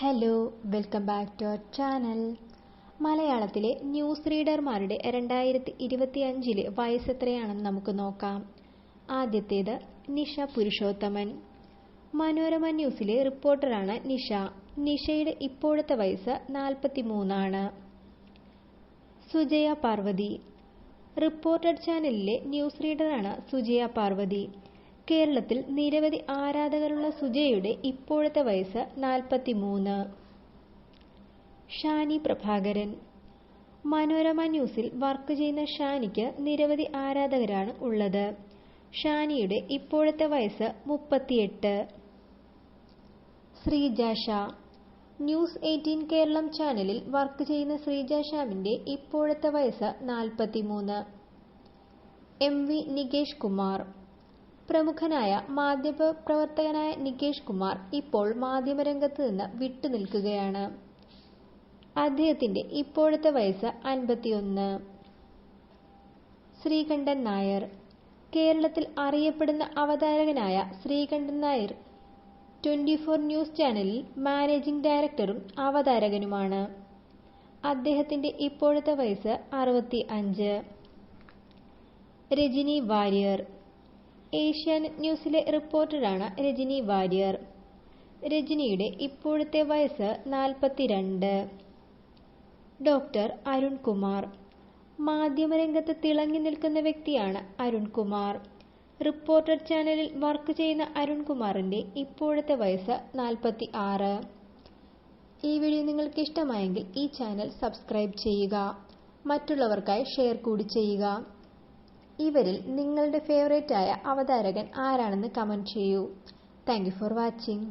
Hello welcome back to our channel മലയാളത്തിലെ news റീഡർമാരുടെ രണ്ടായിരത്തി ഇരുപത്തി അഞ്ചിലെ വയസ്സ് എത്രയാണെന്ന് നമുക്ക് നോക്കാം. ആദ്യത്തേത് നിഷ പുരുഷോത്തമൻ. മനോരമ ന്യൂസിലെ റിപ്പോർട്ടറാണ് നിഷ. നിഷയുടെ ഇപ്പോഴത്തെ വയസ്സ് നാൽപ്പത്തി മൂന്നാണ് സുജയ പാർവതി. റിപ്പോർട്ടർ ചാനലിലെ ന്യൂസ് റീഡറാണ് സുജയ പാർവതി. കേരളത്തിൽ നിരവധി ആരാധകരുള്ള സുജയുടെ ഇപ്പോഴത്തെ വയസ്സ് നാൽപ്പത്തി മൂന്ന് ഷാനി പ്രഭാകരൻ. മനോരമ ന്യൂസിൽ വർക്ക് ചെയ്യുന്ന ഷാനിക്ക് നിരവധി ആരാധകരാണ് ഉള്ളത്. ഷാനിയുടെ ഇപ്പോഴത്തെ വയസ്സ് മുപ്പത്തിയെട്ട്. ശ്രീജ ഷാ. ന്യൂസ് എയ്റ്റീൻ കേരളം ചാനലിൽ വർക്ക് ചെയ്യുന്ന ശ്രീജ ഷാമിന്റെ ഇപ്പോഴത്തെ വയസ്സ് നാൽപ്പത്തി മൂന്ന് എം വി നികേഷ് കുമാർ. പ്രമുഖനായ മാധ്യമ പ്രവർത്തകനായ നികേഷ് കുമാർ ഇപ്പോൾ മാധ്യമരംഗത്ത് നിന്ന് വിട്ടുനിൽക്കുകയാണ്. അദ്ദേഹത്തിന്റെ ഇപ്പോഴത്തെ വയസ്സ് അൻപത്തിയൊന്ന്. ശ്രീകണ്ഠൻ നായർ. കേരളത്തിൽ അറിയപ്പെടുന്ന അവതാരകനായ Sreekandan Nair twenty four news ചാനലിൽ മാനേജിംഗ് ഡയറക്ടറും അവതാരകനുമാണ്. അദ്ദേഹത്തിന്റെ ഇപ്പോഴത്തെ വയസ്സ് അറുപത്തി അഞ്ച് രജനി വാര്യർ. ഏഷ്യാനെറ്റ് ന്യൂസിലെ റിപ്പോർട്ടറാണ് രജനി വാര്യർ. രജനിയുടെ ഇപ്പോഴത്തെ വയസ്സ് നാൽപ്പത്തിരണ്ട്. ഡോക്ടർ അരുൺകുമാർ. മാധ്യമരംഗത്ത് തിളങ്ങി നിൽക്കുന്ന വ്യക്തിയാണ് അരുൺകുമാർ. റിപ്പോർട്ടർ ചാനലിൽ വർക്ക് ചെയ്യുന്ന അരുൺകുമാറിന്റെ ഇപ്പോഴത്തെ വയസ്സ് നാൽപ്പത്തി ആറ് ഈ വീഡിയോ നിങ്ങൾക്ക് ഇഷ്ടമായെങ്കിൽ ഈ ചാനൽ സബ്സ്ക്രൈബ് ചെയ്യുക. മറ്റുള്ളവർക്കായി ഷെയർ കൂടി ചെയ്യുക. ഇവരിൽ നിങ്ങളുടെ ഫേവറേറ്റ് ആയ അവതാരകൻ ആരാണെന്ന് കമന്റ് ചെയ്യൂ. Thank for watching